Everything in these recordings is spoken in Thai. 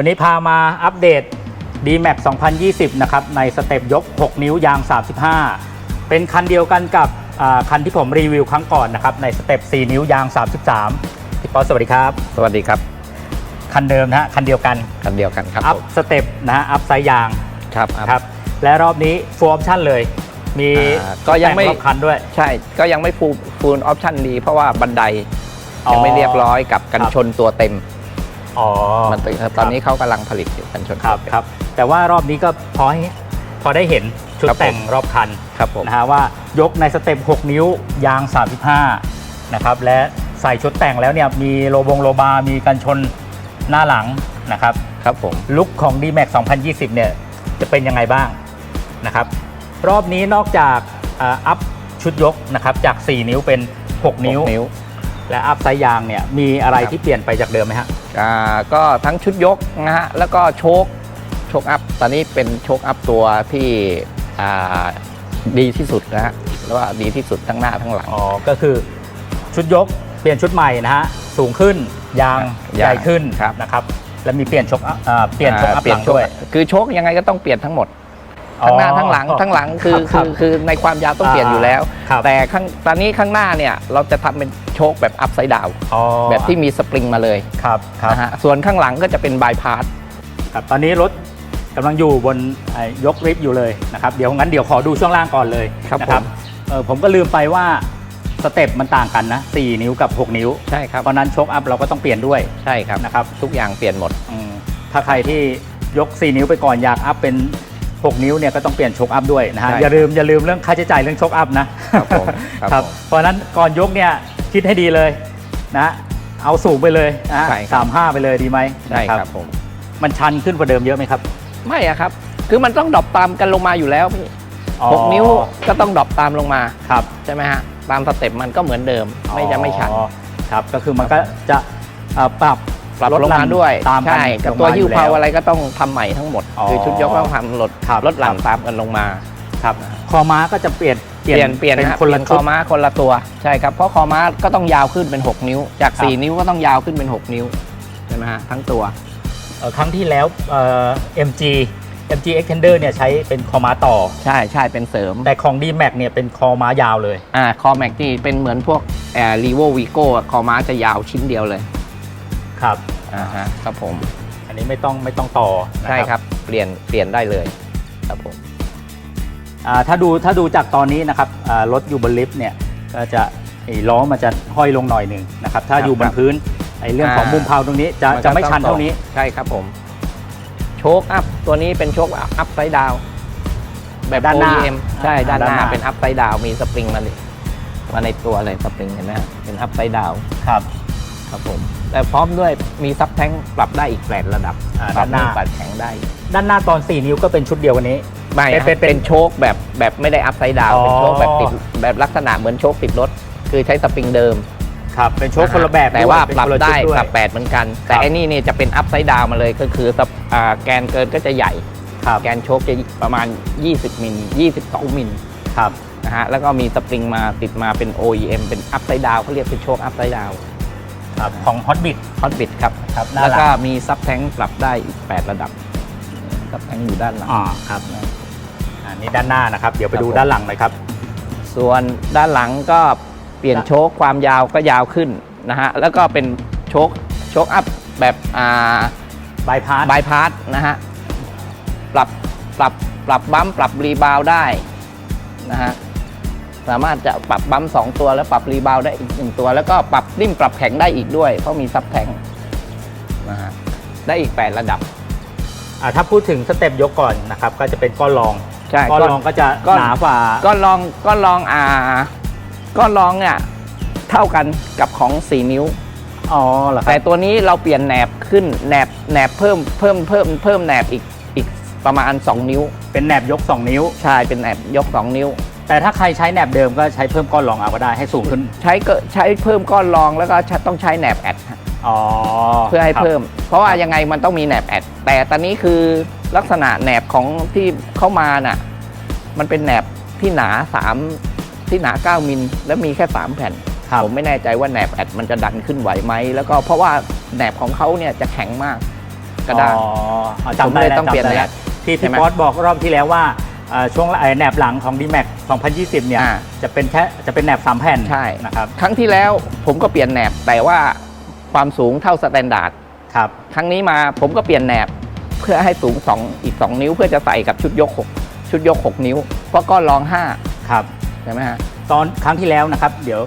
วันนี้พามาอัปเดต D-Max 2020 นะครับ ในสเต็ปยก 6 นิ้วยาง 35 เป็นคันเดียวกันกับอ่าคันที่ผมรีวิวครั้งก่อนนะครับ ในสเต็ป 4 นิ้วยาง 33พี่ป๊อตสวัสดีครับ สวัสดีครับ คันเดิมนะฮะ คันเดียวกัน คันเดียวกันครับอัพผมสเต็ปนะฮะ อัพไซด์ยาง ครับครับ และรอบนี้ full option เลย มีอ่าก็ยังไม่แต่รอบคันด้วย ใช่ ก็ยังไม่ฟูลฟูลออปชั่นดี เพราะว่าบันไดอ๋อยังไม่เรียบร้อยกับกันครับชนตัวเต็ม อ๋อมันตอนนี้เขากำลังผลิตอยู่กันชนครับตัวเต็มครับ แต่ว่ารอบนี้ก็พอให้พอได้เห็นชุดครับผม แต่งรอบคันครับผมนะฮะว่ายกในสเต็ป 6 นิ้วยาง 35 นะครับ และใส่ชุดแต่งแล้วเนี่ยมีโลบงโลบามีกันชนหน้าหลังนะครับ ครับผม ลุคของ D-Max 2020 เนี่ย จะเป็นยังไงบ้างนะครับ รอบนี้นอกจากอ่าอัพชุดยกนะครับ จาก 4 นิ้วเป็น 6 นิ้ว หกนิ้ว และอัพไซส์ยางเนี่ยมีอะไรครับที่เปลี่ยนไปจากเดิมไหมฮะอ่าก็ทั้งชุดยกนะฮะแล้วก็โชคโชคอัพตอนนี้เป็นโชคอัพตัวที่อ่าดีที่สุดนะฮะแล้วว่าดีที่สุดทั้งหน้าทั้งหลัง อ๋อก็คือชุดยกเปลี่ยนชุดใหม่นะฮะสูงขึ้นยางยางใหญ่ขึ้นครับ นะครับและมีเปลี่ยนชกอัพอ่าเปลี่ยนชกอัพเปลี่หยลันงโชคด้วย คือโชคยังไงก็ต้องเปลี่ยนทั้งหมดทั้งหน้าทั้งหลังทั้งหลังคือคคืรับอคือในความยาวต้องเปลี่ยนอยู่แล้วครับแต่ข้างตอนนี้ข้างหน้าเนี่ยเราจะทำเป็นโชคแบบอัพไซด์ดาวอ๋อแบบที่มีสปริงมาเลยครับครับนะฮะส่วนข้างหลังก็จะเป็นบายพาสครับตอนนี้รถกำลังอยู่บนไอ้ยกริฟอยู่เลยนะครับเดี๋ยวงั้นเดี๋ยวขอดูช่วงล่างก่อนเลยครับนะผมเออผมก็ลืมไปว่าสเต็ปมันต่างกันนะ 4 นิ้วกับ 6 นิ้ว ใช่ครับ เพราะฉะนั้นชกอัพเราก็ต้องเปลี่ยนด้วยใช่ครับนะครับทุกอย่างเปลี่ยนหมดอืมถ้าใครที่ยก 4 นิ้วไปก่อนอยากอัพเป็น 6 นิ้วเนี่ยก็ต้องเปลี่ยนชกอัพด้วยนะฮะใช่อย่าลืมอย่าลืมเรื่องค่าใช้จ่ายเรื่องชกอัพนะครับผมครับครับผม เพราะฉะนั้นก่อนยกเนี่ย คิดให้ดีเลยนะเอาสูงไปเลยนะฮะใช่ครับ สามห้าไปเลยดีไหมใช่นะครับผมมันชันขึ้นกว่าเดิมเยอะไหมครับไม่อะครับ คือมันต้องดรอปตามกันลงมาอยู่แล้วพี่อ๋อหกนิ้วก็ต้องดรอปตามลงมาครับใช่ไหมฮะตามสเต็ปมันก็เหมือนเดิม ไม่จะไม่ชัน อ๋อครับก็คือมันก็จะเอ่อปรับปรับลดลงหลั่มานด้วยตามกันใช่กับลงตัวมาหิ้วอยู่เพาแล้วอะไรก็ต้องทำใหม่ทั้งหมด อ๋อคือชุดยกต้องทำลดครับ ลดหลั่นครับตามกันลงมา ครับคอม้าก็จะเปลี่ยน เปลี่ยนเปลี่ยนเป็นฮะคนละเปลี่ยชุคดอม้าคนละตัวใช่ครับเพราะคอม้าก็ต้องยาวขึ้นเป็น 6 นิ้ว จากครับ4นิ้วก็ต้องยาวขึ้นเป็น 6 นิ้วใช่ไหมฮะทั้งตัวเอ่อครั้งที่แล้วเอ่อ MG MG Extender เนี่ยใช้เป็นคอม้าต่อ ใช่ใช่เป็นเสริม แต่ของ D-Max เนี่ยเป็นคอม้ายาวเลยอ่าคอแม็กนี่เป็นเหมือนพวกแอร์รีโววีโก้คอม้าจะยาวชิ้นเดียวเลยครับอ่าฮะครับผม อันนี้ไม่ต้องไม่ต้องต่อนะใช่ครับเปลี่ยนเปลี่ยนได้เลยครับผมอ่า ถ้าดูถ้าดูจากตอนนี้นะครับอ่ารถอยู่บนลิฟต์เนี่ยก็จะไอ้ล้อมันจะห้อยลงหน่อยหนึ่งนะครับถ้าอยู่บนพื้นไอ้เรื่องของมุมเพาตรงนี้จะนก็จะไม่ชันต้องเท่านี้ใช่ครับผม โชคอัพตัวนี้เป็นโชคอัพไซด์ดาวแบบด้านหน้า OEM ใช่อ่าด้านหน้าด้านหน้าเป็นอัพไซด์ดาวมีสปริงมาเลยมาในตัวเลยสปริงเห็นไหมฮะเป็นอัพไซด์ดาวครับครับผมแต่พร้อมด้วยมีซับแท้งปรับได้อีกแปดระดับอ่าปรับด้านหน้าปรับแข็งได้ ด้านหน้าตอน 4 นิ้วก็เป็นชุดเดียวกันนี้ ไม่เป็นฮะเป็นเป็นเป็นโชคแบบแบบไม่ได้อัพไซด์ดาวอ๋อ เป็นโชคแบบติดแบบลักษณะเหมือนโชคติดรถ คือใช้สปริงเดิมครับเป็นโชคคนละแบบแต่ด้วยว่าเป็นปรับคนละชุได้วย ปรับแปดเหมือนกัน แต่ครับ ไอ้นี่เนี่ยจะเป็นอัพไซด์ดาวมาเลยก็คือสปอ่าแกนเกินก็จะใหญ่ ครับแกนโชคจะประมาณ 20 มิล 22 มิลครับนะฮะแล้วก็มีสปริงมาติดมาเป็น OEM เป็นอัพไซด์ดาวเขาเรียกเป็นโชคอัพไซด์ดาวครับของ Hotbit ฮอตบิดครับ ครับหน้าแล้วหลัก็งมีซับแท้งปรับได้อีก 8 ระดับซับแท้งอยู่ด้านหลัง อ่าครับ อันนี้ด้านหน้านะครับ เดี๋ยวไปครับดูผมด้านหลังหน่อยครับ ส่วนด้านหลังก็เปลี่ยนโชคความยาวก็ยาวขึ้นนะฮะ แล้วก็เป็นโชคโชคอัพแบบอ่าบายพาสบายพาสนะฮะ ปรับปรับปรับบัมป์ปรับรีบาวด์ได้นะฮะ สามารถจะปรับบัมป์สองตัวแล้วปรับรีบาวด์ได้อีกหนึ่งตัว แล้วก็ปรับริ่มปรับแข็งได้อีกด้วย เพราะมีซับแทงนะฮะ ได้อีก 8 ระดับอ่าถ้าพูดถึงสเต็ปยกก่อนนะครับ ก็จะเป็นก้อนรอง ใช่ก้อนรองก็จะก้อน หนากว่าก็ลองก็ลองอ่า ก็ลองเนี่ยเท่ากันกับของ 4 นิ้ว อ๋อเหรอคแต่รับตัวนี้เราเปลี่ยนแหนบขึ้นแหนบแหนบเพิ่มเพิ่มเพิ่มเพิ่มแหนบอีกอีกประมาณ 2 นิ้ว เป็นแหนบยก 2 นิ้ว ใช่เป็นแหนบยก 2 นิ้ว แต่ถ้าใครใช้แหนบเดิมก็ใช้เพิ่มก้อนรองเอาก็ได้ให้สูงขึ้น ใช้ก็ใช้เพิ่มก้อนรองแล้วก็ต้องใช้แหนบแอดฮะ อ๋อเพื่อให้ครับเพิ่ม เพราะว่าครับยังไงมันต้องมีแหนบแอด แต่ตอนนี้คือลักษณะแหนบของที่เข้ามาน่ะ มันเป็นแหนบที่หนา3ที่หนา 9 มิล และมีแค่ 3 แผ่นครับผมไม่แน่ใจว่าแหนบแอดมันจะดันขึ้นไหวไหม แล้วก็เพราะว่าแหนบของเขาเนี่ยจะแข็งมากกระด้างอ๋ออ๋อผมจำได้เลยแล้วต้องเปลี่ยนจำได้แหนแล้วบที่ใช่พี่ไหมป๊อตบอกรอบที่แล้วว่าเอ่อช่วงไอ้แหนบหลังของ d m a x 2020 เนี่ยอ่าจะเป็นแค่จะเป็นแหนบสามแผ่นใช่นะครับ ครั้งที่แล้วผมก็เปลี่ยนแหนบแต่ว่า ความสูงเท่าสแตนดาร์ดครับครั้งนี้มาผมก็เปลี่ยนแหนบเพื่อให้สูงสองอีก 2 นิ้วเพื่อจะใส่กับชุดยก 6 ชุดยก 6 นิ้ว เพราะก้อนรองครับ5ใช่ไหมฮะตอนครั้งที่แล้วนะครับ เดี๋ยว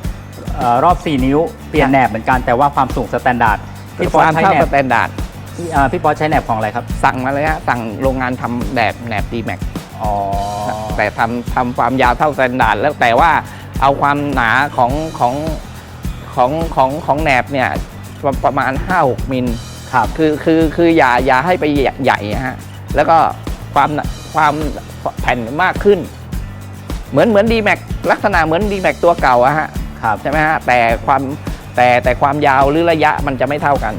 เอ่อรอบ 4 นิ้วเปลี่ยนแหนบเหมือนกันแต่ว่าความสูงสแตนดาร์ดพี่คป๊อตวามใช้เท่าแหนสบแตนดาร์ดพี่เอ่อพี่ป๊อตใช้แหนบของอะไรครับสั่งมาเลยฮะสั่งโรงงานทำแบบแหนบดีแม็กอ๋อแต่ทำทำความยาวเท่าสแตนดาร์ดแล้วแต่ว่าเอาความหนาของของของของของแหนบเนี่ย ประประมาณ 5-6 มิลครับ คือคือคืออย่าอย่าให้ไปใหญ่ใหญ่ฮะแล้วก็ความความแผ่นมากขึ้น เหมือนเหมือนดีแม็กลักษณะเหมือนดีแม็กตัวเก่าอะฮะครับใช่ไหมฮะแต่ความแต่แต่ความยาวหรือระยะมันจะไม่เท่ากัน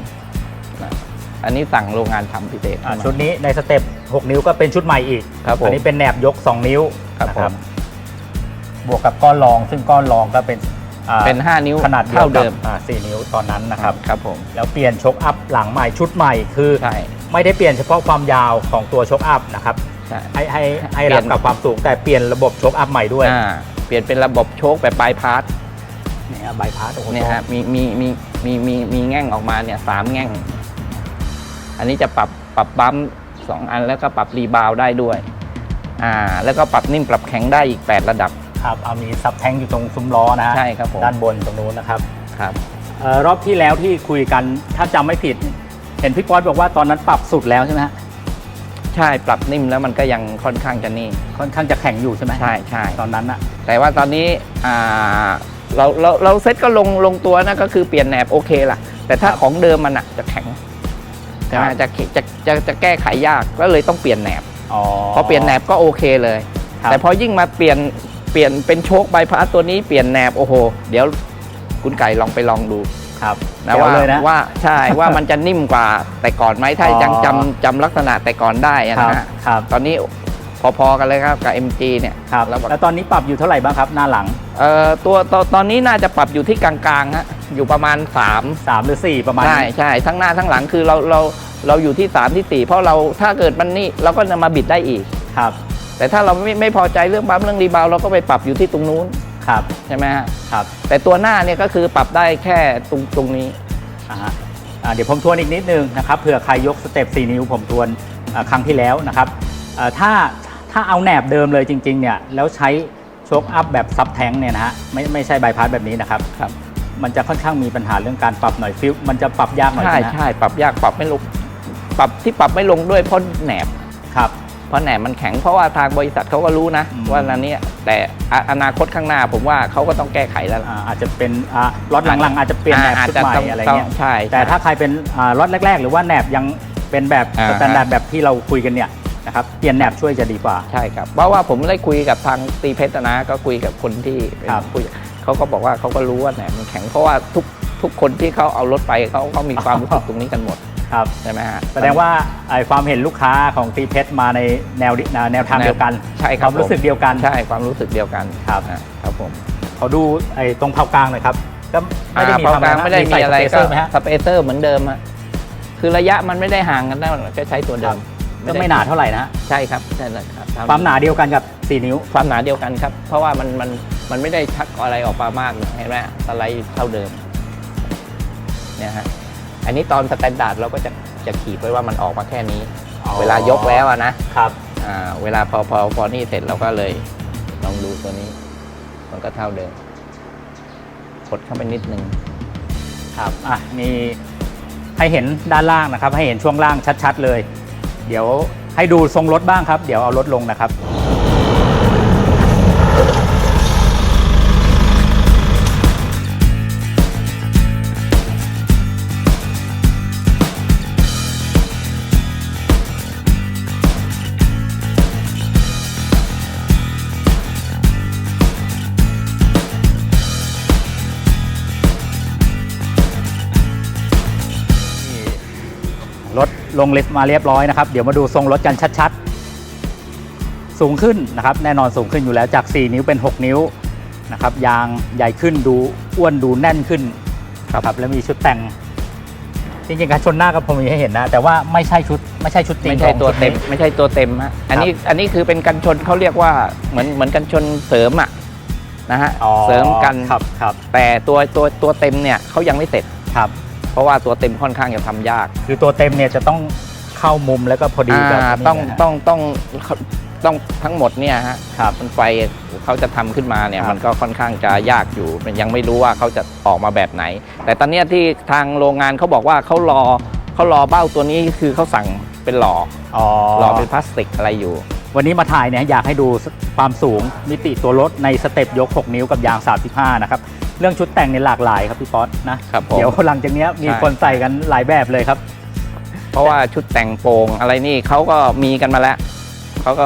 นะอันนี้สั่งโรงงานทำพิเศษอ่าเข้ามาชุดนี้ในสเต็ป6 นิ้วก็เป็นชุดใหม่อีกครับผมอันี้เป็นแหนบยก 2 นิ้วครับนะผมบวกกับก้อนรองซึ่งก้อนรองก็เป็นอ่า เป็น 5 นิ้วขนาดเท่าเดิมอ่า4นิ้วตอนนั้นนะครับครับผมแล้วเปลี่ยนชกอัพหลังใหม่ชุดใหม่คือใช่ไม่ได้เปลี่ยนเฉพาะความยาวของตัวชกอัพนะครับใช่ให้ให้ให้เปลี่รัยบนกับความสูงแต่เปลี่ยนระบบชกอัพใหม่ด้วยอ่าเปลี่ยนเป็นระบบโชคแบบปลายพาร์ทเนี่ยใบพัดโอ้โหเนี่ยฮะมีมีมีมีมีมีแง่งออกมาเนี่ยสามแง่ง อันนี้จะปรับปรับบัมป์สองอันแล้วก็ปรับรีบาวด์ได้ด้วยอ่าแล้วก็ปรับนิ่มปรับแข็งได้อีก 8 ระดับ ครับเอามีซับแทงอยู่ตรงซุ้มล้อนะฮะใช่ครับผมด้านบนตรงนู้นนะครับครับเอ่อรอบที่แล้วที่คุยกันถ้าจำไม่ผิด เห็นพี่ป๊อตบอกว่าตอนนั้นปรับสุดแล้วใช่ไหมฮะใช่ปรับนิ่มแล้วมันก็ยังค่อนข้างจะนี่ค่อนข้างจะแข็งอยู่ใช่ไหมใช่ใช่ตอนนั้นอะแต่ว่าตอนนี้อ่าเราเราเราเซ็ตก็ลงลงตัวนะก็คือเปลี่ยนแหนบโอเคล่ะ แต่ถ้าของเดิมมันอะจะแข็งใช่ไหมจะจะจะจะแก้ไขยากก็เลยต้องเปลี่ยนแหนบ อ๋อพอเปลี่ยนแหนบก็โอเคเลย ครับแต่พอยิ่งมาเปลี่ยน เปลี่ยนเป็นโชคใบพัดตัวนี้เปลี่ยนแหนบโอ้โห เดี๋ยวคุณไก่ลองไปลองดูครับนะเดี๋ยวว่าเลยนะว่าใช่ว่ามันจะนิ่มกว่าแต่ก่อนไหมถ้าอ๋อยังจำจำลักษณะแต่ก่อนได้อะครับนะฮะครับตอนนี้พอๆกันเลยครับกับ MG เนี่ยครับแล้วแล้วตอนนี้ปรับอยู่เท่าไหร่บ้างครับ หน้าหลังเอ่อตัวตอนตอนนี้น่าจะปรับอยู่ที่กลางๆฮะอยู่ประมาณ 3 3 หรือ 4 ประมาณใช่นี้ใช่ทั้งหน้าทั้งหลังคือเราเราเราอยู่ที่ 3 ที่ 4 เพราะเราถ้าเกิดมันนี่เราก็จะมาบิดได้อีกครับ แต่ถ้าเราไม่ไม่พอใจเรื่องบัมป์เรื่องรีบาวด์เราก็ไปปรับอยู่ที่ตรงนู้นครับใช่ไหมฮะครับแต่ตัวหน้าเนี่ยก็คือปรับได้แค่ตรงตรงนี้อ่าฮะอ่าเดี๋ยวผมทวนอีกนิดนึงนะครับเผื่อใครยกสเต็ป4นิ้วผมทวนอ่าครั้งที่แล้วนะครับอ่าถ้าถ้าเอาแหนบเดิมเลยจริงๆเนี่ยแล้วใช้โชคอัพแบบซับแทงเนี่ยนะฮะไม่ไม่ใช่ใบพัดแบบนี้นะครับครับ มันจะค่อนข้างมีปัญหาเรื่องการปรับหน่อยฟิลมันจะปรับยากหน่อยใช่ใช่ไหมฮะใช่ปรับยากปรับไม่ลงปรับที่ปรับไม่ลงด้วยเพราะแหนบ ครับเพ ราะแหนบมันแข็งเพราะว่าทางบริษัทเขาก็รู้นะอืมว่าอันนี้แต่ออนาคตข้างหน้าผมว่าเขาก็ต้องแก้ไขแล้วล่ะอ่าอาจจะเป็นอ่าล็อตหลังๆ อาจจะเปลี่ยนแหนบอาจชุดจะใหม่ต้องอะไรต้องเงี้ยใช่แต่ถ้าใครเป็นอ่าล็อตแรก ๆ หรือว่าแหนบยังเป็นแบบอ่าสแตนดาร์ดแบบที่เราคุยกันเนี่ยนะครับเปลี่ยนแหนบช่วยจะดีกว่าใช่ครับเพราะว่าผมได้คุยกับทางตีเพชรนะก็คุยกับคนที่เป็นครับผู้เขาก็บอกว่าเขาก็รู้ว่าแหนบมันแข็งเพราะว่าทุกทุกคนที่เขาเอารถไปเขาเขามีความรู้สึกตรงนี้กันหมด ครับใช่ไหมฮะแสดงว่าไอ้ความเห็นลูกค้าของตีเพชรมาในแนวดิแนวทางเดียวกันใช่คครับวามรู้สึกเดียวกันใช่ความรู้สึกเดียวกันครับอะครับผมเขาดูไอ้ตรงเผากลางหน่อยครับก็ไม่ได้มีอ่าทำเผากลางไม่ได้มีใส่อะไรสเปเซก็อร์ไหมฮะสเปเซอร์เหมือนเดิมอะคือระยะมันไม่ได้ห่างกันนะก็ใช้ตัวเดิมก็ไม่หนาเท่าไหร่นะฮะใช่ครับใช่เลยครับความหนาเดียวกันกับ4นิ้ว ความหนาเดียวกันครับ เพราะว่ามันมันมันไม่ได้ชักอะไรออกมามากเห็นไหมสไลด์เท่าเดิมเนี่ยฮะ อันนี้ตอนสแตนดาร์ดเราก็จะจะขีดไว้ว่ามันออกมาแค่นี้อ๋อเวลายกแล้วอะนะครับอ่าเวลาพอพอพอนี่เสร็จเราก็เลยลองดูตัวนี้ มันก็เท่าเดิมกดเข้าไปนิดนึงครับอะมีให้เห็นด้านล่างนะครับ ให้เห็นช่วงล่างชัด ๆ เลย เดี๋ยวให้ดูทรงรถบ้างครับ เดี๋ยวเอารถลงนะครับ ลงลิฟต์มาเรียบร้อยนะครับ เดี๋ยวมาดูทรงรถกันชัดๆ สูงขึ้นนะครับ แน่นอนสูงขึ้นอยู่แล้วจาก 4 นิ้วเป็น 6 นิ้วนะครับยางใหญ่ขึ้นดูอ้วนดูแน่นขึ้นครับแล้วมีชุดแต่ง จริงๆการชนหน้ากับผมมีให้เห็นนะ แต่ว่าไม่ใช่ชุดไม่ใช่ชุดจริงไม่ใช่ของตัวชุดเต็มนี้ไม่ใช่ตัวเต็มฮะอันนี้อันนี้คือเป็นกันชนเขาเรียกว่าเหมือนเหมือนกันชนเสริมอะนะฮะอ๋อเสริมกันครับครับแต่ตัวตัวตัวเต็มเนี่ยเขายังไม่เสร็จครับ เพราะว่าตัวเต็มค่อนข้างจะทำยากคือตัวเต็มเนี่ยจะต้องเข้ามุมแล้วก็พอดีแบบอ่านี้ต้องนะฮะ ต้องต้องต้องทั้งหมดเนี่ยฮะครับมันไฟเขาจะทำขึ้นมาเนี่ยครับ มันก็ค่อนข้างจะยากอยู่มันยังไม่รู้ว่าเขาจะออกมาแบบไหน แต่ตอนเนี้ยที่ทางโรงงานเขาบอกว่าเขารอเขารอเบ้าตัวนี้คือเขาสั่งเป็นหล่ออ๋อหล่อเป็นพลาสติกอะไรอยู่ วันนี้มาถ่ายเนี่ยอยากให้ดูความสูงมิติตัวรถในสเต็ปยก 6 นิ้วกับยาง 35 นะครับ เรื่องชุดแต่งเนี่ยหลากหลายครับพี่ป๊อตนะครับผมเดี๋ยวหลังจากเนี้ยมีใช่ คนใส่กันหลายแบบเลยครับ เพราะว่าชุดแต่งโปรงอะไรนี่เขาก็มีกันมาแล้วเขาก็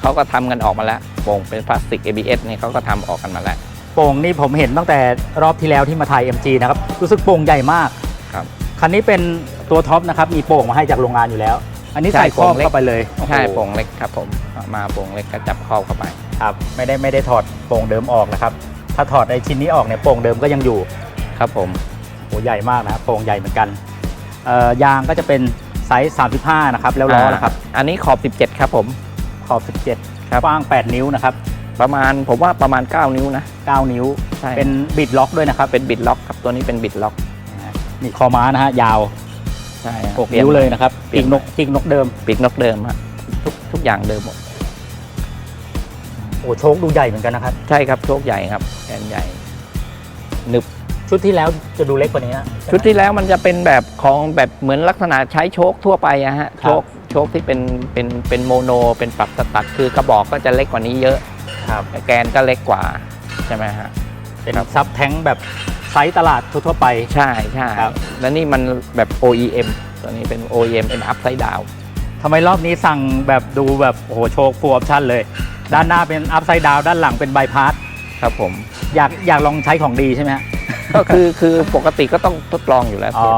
เขาก็ทำกันออกมาแล้วโปรงเป็นพลาสติก ABS นี่เขาก็ทำออกกันมาแล้ว โป่งนี่ผมเห็นตั้งแต่รอบที่แล้วที่มาถ่าย MG นะครับ รู้สึกโป่งใหญ่มากครับคันนี้เป็นตัวท็อปนะครับมีโป่งมาให้จากโรงงานอยู่แล้ว อันนี้ใช่ใส่ครอบโป่งเล็ก เข้าไปเลยใช่โอ้โหโปรงเล็กครับผมมาโปรงเล็กก็จับครอบเข้าไป ครับไม่ได้ไม่ได้ถอดโป่งเดิมออกนะครับ ถ้าถอดไอ้ชิ้นนี้ออกเนี่ยโป่งเดิมก็ยังอยู่ครับผมโหใหญ่มากนะครับโป่งใหญ่เหมือนกันเอ่อยางก็จะเป็นไซส์ 35 นะครับ แล้วล้อนะครับ อันนี้ขอบ 17 ครับผม ขอบครับ17กว้าง 8 นิ้วนะครับ ประมาณผมว่าประมาณ 9 นิ้วนะ 9 นิ้วใช่เป็นบิดล็อกด้วยนะครับ เป็นบิดล็อกครับ ตัวนี้เป็นบิดล็อก นี่คอม้านะฮะ ยาว ใช่6นิ้วเลยนะครับเปลี่ปียนกนกปีกนกเดิม ปีกนกเดิมฮะทุกทุกอย่างเดิมหมด โอ้โชคดูใหญ่เหมือนกันนะครับ ใช่ครับโชคใหญ่ครับแกนใหญ่หนึบชุดที่แล้วจะดูเล็กกว่านี้นะชุดที่แล้วมันจะเป็นแบบของแบบเหมือนลักษณะใช้โชคทั่วไปอะฮะคโชรับคโชคที่เป็นเป็นเป็นโมโน เป็นปรับสตัดคือกระบอกก็จะเล็กกว่านี้เยอะครับแกนก็เล็กกว่าใช่ไหมฮะเป็นครับซับแท้งแบบไซส์ตลาดทั่วๆไปใช่ใช่ครับแล้วนี่มันแบบ OEM ตัวนี้เป็น OEM เป็น upside down ทำไมรอบนี้สั่งแบบดูแบบโอ้โหโชคฟูลออปชั่นเลย ด้านหน้าเป็นอัพไซด์ดาวด้านหลังเป็นบายพาสครับผม อยากอยากลองใช้ของดีใช่ไหมฮะ ก็คือคือปกติก็ต้องทดลองอยู่แล้วอ๋อ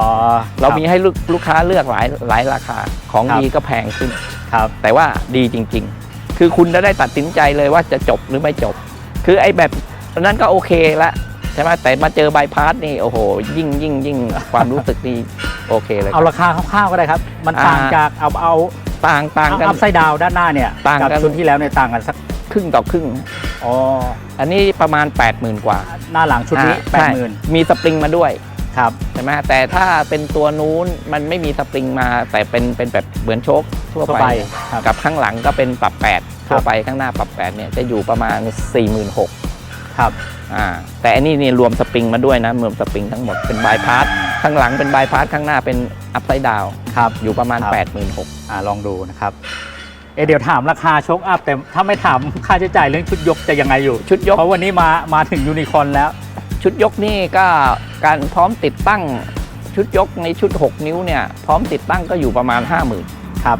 เรามีให้ลูกลูกค้าเลือกหลายหลายราคาของครับ ดีก็แพงขึ้น ครับ แต่ว่าดีจริง ๆ คือคุณจะได้ตัดสินใจเลยว่าจะจบหรือไม่จบ คือไอ้แบบนั้นก็โอเคละใช่ไหมแต่มาเจอบายพาสนี่โอ้โห ยิ่งยิ่งยิ่งความรู้สึกนี่โอเคเลย เอาราคาคร่าวๆก็ได้ครับ มันอ่า ต่างจากเอาเอา ต่างต่างกัน อัพไซด์ดาวด้านหน้าเนี่ยต่างกันกับชุดที่แล้วเนี่ยต่างกันสักครึ่งต่อครึ่ง อ๋ออันนี้ประมาณ 80,000 กว่าหน้าหลังชุดนี้อ่าแปดใช่หมื่นมีสปริงมาด้วยครับใช่ไหมแต่ถ้าเป็นตัวนู้นมันไม่มีสปริงมา แต่เป็นเป็นแบบเหมือนโชคทั่วทั่วไป ไปครับ กับข้างหลังก็เป็นปรับ8ครับทั่วไปข้างหน้าปรับ 8 เนี่ยจะอยู่ประมาณ 46,000 ครับ อ่าแต่อันนี้นี่รวมสปริงมาด้วยนะรวมสปริงทั้งหมดเป็นบายพาสข้างหลังเป็นบายพาสข้างหน้าเป็นอัพไซด์ดาวครับอยู่ประมาณ ครับ 86,000อ่าลองดูนะครับ เอะเดี๋ยวถามราคาโชคอัพแต่ถ้าไม่ถามค่าใช้จ่ายเรื่องชุดยกจะยังไงอยู่ ชุดยก เพราะวันนี้มามาถึงยูนิคอร์นแล้ว ชุดยกนี่ก็การพร้อมติดตั้งชุดยกในชุด 6 นิ้วเนี่ยพร้อมติดตั้งก็อยู่ประมาณ 50,000 ครับ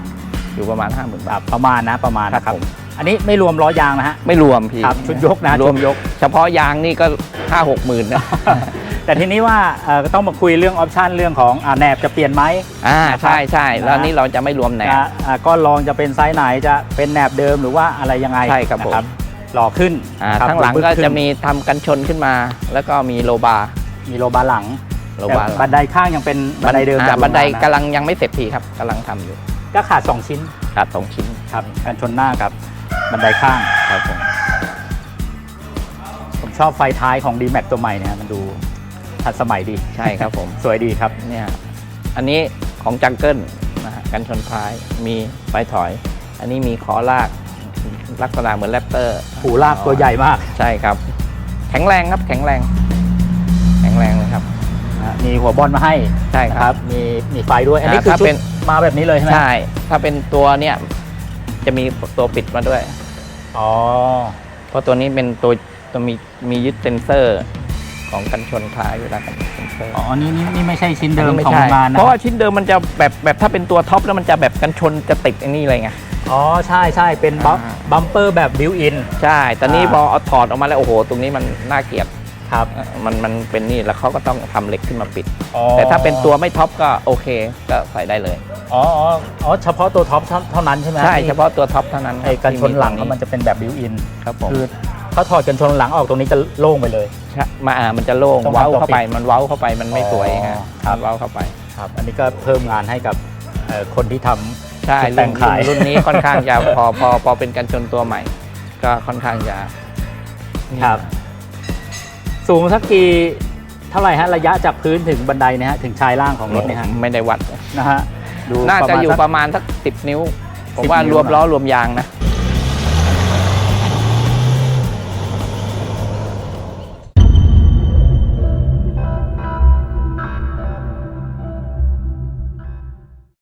อยู่ประมาณ 50,000คบารัทบประมาณนะประมาณครับนะครับผม อันนี้ไม่รวมล้อยางนะฮะไม่รวมพี่ครับชุดยกนะรวมชุดยก เฉพาะยางนี่ก็5 6หมื่นนะแต่ทีนี้ว่าเอ่อก็ต้องมาคุยเรื่องออปชันเรื่องของอ่าแหนบจะเปลี่ยนไหมอ่านะครับใช่ใช่แล้วนะนี่เราจะไม่รวมแหนบจะอ่าก้อนรองจะเป็นไซส์ไหนจะเป็นแหนบเดิมหรือว่าอะไรยังไงใช่ครับผมนะหล่อขึ้นอ่านะครับข้างหลังบึก็ขึ้นจะมีทำกันชนขึ้นมา แล้วก็มีโลบาร์มีโลบาร์หลังโลแต่บาร์บันไดข้างยังเป็นบันไดเดิมอ่าจากโรงงาบันไดนะกำลังยังไม่เสร็จทีครับกำลังทำอยู่ ก็ขาด 2 ชิ้นขาดสองชิ้นครับกันชนหน้ากับ บันไดข้างครับผม ผมชอบไฟท้ายของ d m a x ตัวใหม่เนี่ยมันดูทันสมัยดีใช่ครับผม สวยดีครับ เนี่ยอันนี้ของจังเกิลนะฮะกันชนท้ายมีไฟถอย อันนี้มีขอลากลักษณะเหมือนแรปเตอร์หูลากตัวใหญ่มากใช่ครับ แข็งแรงครับ แข็งแรง แข็งแรงเลยครับ นะมีหัวบอลมาให้ใช่นะคครัรับบมีมีไฟด้วย อันนี้อ่าคือถ้าชุเป็ดน มาแบบนี้เลยใช่ไหม ใช่ ถ้าเป็นตัวเนี่ย จะมีตัวปิดมาด้วย อ๋อ เพราะตัวนี้เป็นตัวตัวมีมียึดเซนเซอร์ของกันชนท้ายเวลากันเซนเซอร์อ๋อนี่นี่นี่ไม่ใช่ชิ้นเดิมนนี้ของไใช่โรงงานนะเพราะว่าชิ้นเดิมมันจะแบบแบบถ้าเป็นตัวท็อปแล้วมันจะแบบกันชนจะติดไอ้นี่เลยไง อ๋อ ใช่ใช่เป็นบัมอ่าบัมเปอร์แบบบิวอิน ใช่ แต่นี้อ่าพอเอาถอดออกมาแล้วโอ้โห ตรงนี้มันน่าเกลียด ครับเอ่อมันมันเป็นนี่แล้วเขาก็ต้องทำเหล็กขึ้นมาปิด อ๋อแต่ถ้าเป็นตัวไม่ท็อปก็โอเค ก็ใส่ได้เลย อ๋ออ๋ออ๋อเฉพาะตัวท็อปเท่าเท่านั้นใช่ไหมใช่เฉพาะตัวท็อปเท่านั้นครับไอ้กันชนหลังที่มันจะเป็นแบบบิวอิน ครับผมคือถ้าถอดกันชนหลังออกตรงนี้จะโล่งไปเลย ใช่มาอ่ามันจะโล่งต้องเว้าทำตัวเข้าไปปิดมันเว้าเข้าไปมันไม่อ๋อสวยไงครับมันเว้าเข้าไป ครับ อันนี้ก็เพิ่มงานให้กับเอ่อคนที่ทำ ใช่ชุดแต่รุ่นงขาย รุ่นนี้ค่อนข้างจะพอพอพอเป็นกันชนตัวใหม่ ก็ค่อนข้างจะครับ สูงสักกี่เท่าไหร่ฮะระยะจากพื้นถึงบันไดเนะฮะถึงชายล่างของรถเนี่ยฮะไม่ได้วัดนะฮะดูน่าจะอยู่สักประมาณสักสิบนิ้ว ผม10ว่านิ้วรวมนะล้อรวมยางนะ